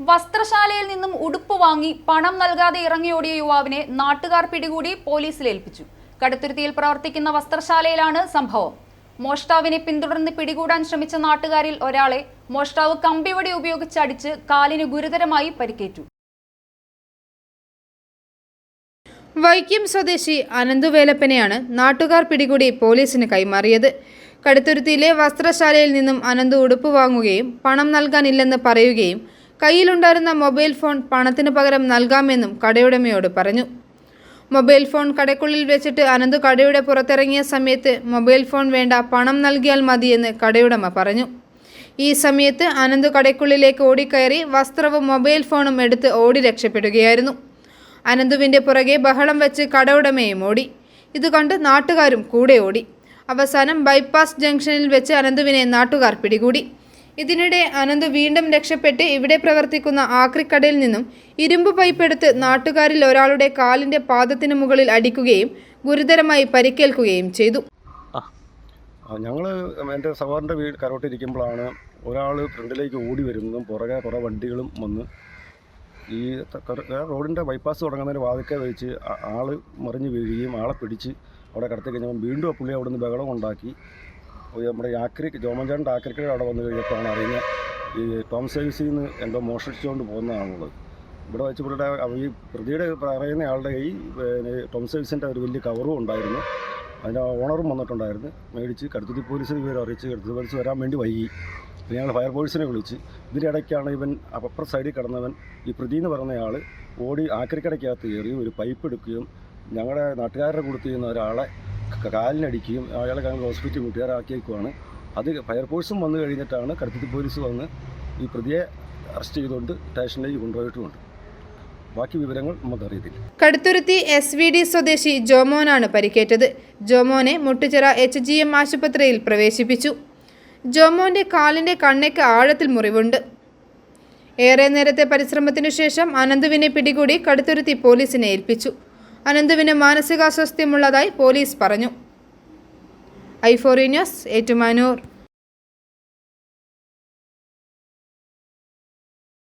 വസ്ത്രശാലയിൽ നിന്നും ഉടുപ്പ് വാങ്ങി പണം നൽകാതെ ഇറങ്ങിയോടിയ യുവാവിനെ നാട്ടുകാർ പിടികൂടി പോലീസിൽ ഏൽപ്പിച്ചു. കടുത്തുരുത്തിയിൽ പ്രവർത്തിക്കുന്ന വസ്ത്രശാലയിലാണ് സംഭവം. മോഷ്ടാവിനെ പിന്തുടർന്ന് പിടികൂടാൻ ശ്രമിച്ച നാട്ടുകാരിൽ ഒരാളെ മോഷ്ടാവ് കമ്പിവടി ഉപയോഗിച്ച് അടിച്ച് കാലിന് ഗുരുതരമായി പരിക്കേറ്റു. വൈക്കം സ്വദേശി അനന്തുവേലപ്പനെയാണ് നാട്ടുകാർ പിടികൂടി പോലീസിന് കൈമാറിയത്. കടുത്തുരുത്തിയിലെ വസ്ത്രശാലയിൽ നിന്നും അനന്തു ഉടുപ്പ് വാങ്ങുകയും പണം നൽകാനില്ലെന്ന് പറയുകയും കയ്യിലുണ്ടായിരുന്ന മൊബൈൽ ഫോൺ പണത്തിന് പകരം നൽകാമെന്നും കടയുടമയോട് പറഞ്ഞു. മൊബൈൽ ഫോൺ കടയ്ക്കുള്ളിൽ വെച്ചിട്ട് അനന്ത് കടയുടെ പുറത്തിറങ്ങിയ സമയത്ത് മൊബൈൽ ഫോൺ വേണ്ട പണം നൽകിയാൽ മതിയെന്ന് കടയുടമ പറഞ്ഞു. ഈ സമയത്ത് അനന്ത് കടയ്ക്കുള്ളിലേക്ക് ഓടിക്കയറി വസ്ത്രവും മൊബൈൽ ഫോണും എടുത്ത് ഓടി രക്ഷപ്പെടുകയായിരുന്നു. അനന്തുവിന്റെ പുറകെ ബഹളം വെച്ച് കടയുടമയും ഓടി. ഇത് കണ്ട് നാട്ടുകാരും കൂടെ ഓടി. അവസാനം ബൈപ്പാസ് ജംഗ്ഷനിൽ വെച്ച് അനന്തുവിനെ നാട്ടുകാർ പിടികൂടി. ഇതിനിടെ അനന്ത് വീണ്ടും രക്ഷപ്പെട്ട് ഇവിടെ പ്രവർത്തിക്കുന്ന ആക്രിക്കടയിൽ നിന്നും ഇരുമ്പ് പൈപ്പ് എടുത്ത് നാട്ടുകാരിൽ ഒരാളുടെ കാലിന്റെ പാദത്തിന് മുകളിൽ അടിക്കുകയും ഗുരുതരമായി പരിക്കേൽക്കുകയും ചെയ്തു. ഞങ്ങൾ എന്റെ സഹോദരന്റെ വീട് കരോട്ടിരിക്കുമ്പോഴാണ് ഒരാൾ ഫ്രണ്ടിലേക്ക് ഓടി വരുന്നതും പുറകെ കുറേ വണ്ടികളും വന്ന് ഈ റോഡിന്റെ ബൈപ്പാസ് തുടങ്ങുന്നതിന് വാതിക്കെ വെച്ച് ആൾ ആൾ മറിഞ്ഞ് വീഴുകയും ആളെ പിടിച്ച് അവിടെ കടത്തി കഴിഞ്ഞപ്പോൾ വീണ്ടും ആ പുള്ളി അവിടെ നിന്ന് ബഹളം ഉണ്ടാക്കി. നമ്മുടെ ആക്രി ജോമൻചാണ്ട് ആക്രിക്കട അവിടെ വന്നു കഴിഞ്ഞപ്പോഴാണ് അറിയുന്നത് ഈ ടോം സേവിസിൽ നിന്ന് എന്തോ മോഷ്ടിച്ചുകൊണ്ട് പോകുന്നതാണുള്ളത്. ഇവിടെ വെച്ച് ഇവിടെ ഈ പ്രതിയുടെ പറയുന്ന ആളുടെ കൈ ടോം സേവിസിന്റെ ഒരു വലിയ കവറും ഉണ്ടായിരുന്നു. അതിന്റെ ഓണറും വന്നിട്ടുണ്ടായിരുന്നു. മേടിച്ച് കടുത്തുത്തി പോലീസിന് വിവരം അറിയിച്ച് കടുത്തുത്തി പോലീസ് വരാൻ വേണ്ടി വൈകി. പിന്നെ ഞങ്ങൾ ഫയർഫോഴ്സിനെ വിളിച്ച്. ഇതിനിടയ്ക്കാണ് ഇവൻ അപ്പുറ സൈഡിൽ കിടന്നവൻ ഈ പ്രതി എന്ന് പറഞ്ഞയാൾ ഓടി ആക്രിക്കടയ്ക്കകത്ത് കയറി ഒരു പൈപ്പ് എടുക്കുകയും ഞങ്ങളുടെ നാട്ടുകാരുടെ കൊടുത്തിരുന്ന ഒരാളെ കാലിനടിക്കുകയും അയാളെ ഞങ്ങൾ ഹോസ്പിറ്റലിൽ കൂട്ടുകാരാക്കിയേക്കുവാണ്. അത് ഫയർഫോഴ്സും വന്നു കഴിഞ്ഞിട്ടാണ് കടുത്തി പോലീസ് വന്ന് ഈ പ്രതിയെ അറസ്റ്റ് ചെയ്തുകൊണ്ട് സ്റ്റേഷനിലേക്ക് കൊണ്ടുപോയിട്ടുമുണ്ട്. ബാക്കി വിവരങ്ങൾ നമുക്കറിയത്തില്ല. കടുത്തുരുത്തി എസ് വി ഡി സ്വദേശി ജോമോനാണ് പരിക്കേറ്റത്. ജോമോനെ മുട്ടുചിറ എച്ച് ജി എം ആശുപത്രിയിൽ പ്രവേശിപ്പിച്ചു. ജോമോന്റെ കാലിന്റെ കണ്ണയ്ക്ക് ആഴത്തിൽ മുറിവുണ്ട്. ഏറെ നേരത്തെ പരിശ്രമത്തിനു ശേഷം അനന്തുവിനെ പിടികൂടി കടുത്തുരുത്തി പോലീസിനെ ഏൽപ്പിച്ചു. അനന്തുവിന് മാനസികാസ്വാസ്ഥ്യമുള്ളതായി പോലീസ് പറഞ്ഞു. ഐഫോറി ന്യൂസ് ഏറ്റുമാനൂർ.